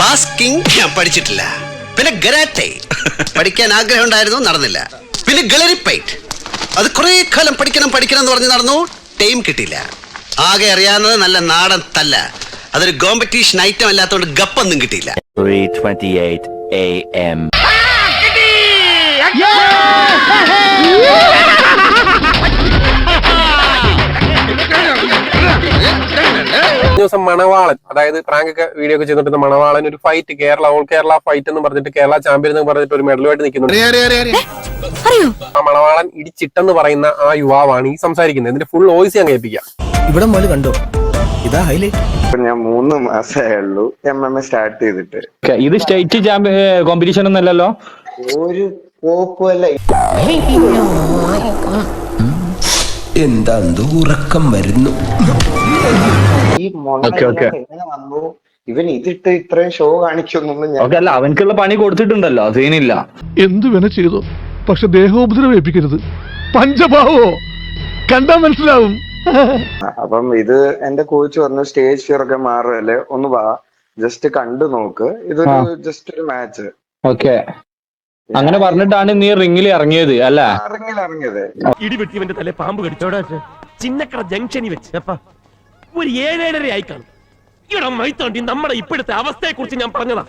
Basking ഞാൻ പഠിച്ചിട്ടില്ല. പിന്നെ ഗരാറ്റെ. പഠിക്കാൻ ആഗ്രഹം ഉണ്ടായിരുന്നു നടന്നില്ല. പിന്നെ ഗളരിപ്പൈറ്റ് അത് കുറെ കാലം പഠിക്കണം പഠിക്കണം എന്ന് പറഞ്ഞ് നടന്നു ടൈം കിട്ടിയില്ല. ആകെ അറിയാവുന്നത് നല്ല നാടൻ തല്ല. അതൊരു കോമ്പറ്റീഷൻ ഐറ്റം അല്ലാത്തതുകൊണ്ട് ഗപ്പൊന്നും കിട്ടിയില്ല. 3:28 a.m. കഴിഞ്ഞ ദിവസം മണവാളൻ അതായത് പ്രാങ്ക് ഒക്കെ വീഡിയോ ഒക്കെ ചെയ്തിട്ട് മണവാളൻ ഒരു fight Kerala all Kerala fight എന്ന് പറഞ്ഞിട്ട് കേരള ചാമ്പ്യൻ എന്ന് പറഞ്ഞിട്ട് ഒരു മെഡലുമായിട്ട് നിൽക്കുന്നുണ്ട്. ആ മണവാളൻ ഇടിച്ചിട്ടെന്ന് പറയുന്ന ആ യുവാവാണ് ഈ സംസാരിക്കുന്നത്. ഇതിന്റെ ഫുൾ വോയിസ് ഞാൻ കേൾപ്പിക്കാം. ഇവിടെ മുതൽ കണ്ടോ? ഇതാ ഹൈലൈറ്റ് ഞാൻ മൂന്ന് മാസമേ ഉള്ളൂ എം എം എ സ്റ്റാർട്ട് ചെയ്തിട്ട്. ഓക്കേ, ഇത് സ്റ്റേറ്റ് ചാമ്പ്യൻ കോമ്പറ്റീഷൻ ഒന്നല്ലല്ലോ ഒരു എന്താ ഉറക്കം വരുന്നു? ഈ വന്നു. ഇവൻ ഇതിട്ട് ഇത്രയും ഷോ കാണിക്കൊന്നും ഞാൻ ഓക്കെ അല്ല അവനക്കുള്ള പണി കൊടുത്തിട്ടുണ്ടല്ലോ സീനില്ല എന്തു വേണ ചെയ്തു? പക്ഷെ ദേഹോപദ്രവേൽപ്പിക്കരുത് പഞ്ചഭാവോ? കണ്ടാ മനസ്സിലാവും. അപ്പം ഇത് എന്റെ കോച്ച് പറഞ്ഞു സ്റ്റേജ് ഫിയർ ഒക്കെ മാറുമല്ലേ ഒന്ന് വാ. ജസ്റ്റ് കണ്ടു നോക്ക്. ഇതൊരു ജസ്റ്റ് ഒരു മാച്ച് ഓക്കെ. അങ്ങനെ പറഞ്ഞിട്ടാണ് നീ റിംഗിൽ ഇറങ്ങിയത് അല്ല? ഇടി വെട്ടി ഇടിവെട്ടിവന്റെ തല പാമ്പ് കടിച്ചോടാ ചിന്നക്കട ജംഗ്ഷനിൽ വെച്ച് ഒരു ഏഴേഴര ആയി കാണും. ഇവിടെ മൈത്തോണ്ടി നമ്മുടെ ഇപ്പോഴത്തെ അവസ്ഥയെ കുറിച്ച് ഞാൻ പറഞ്ഞതാ.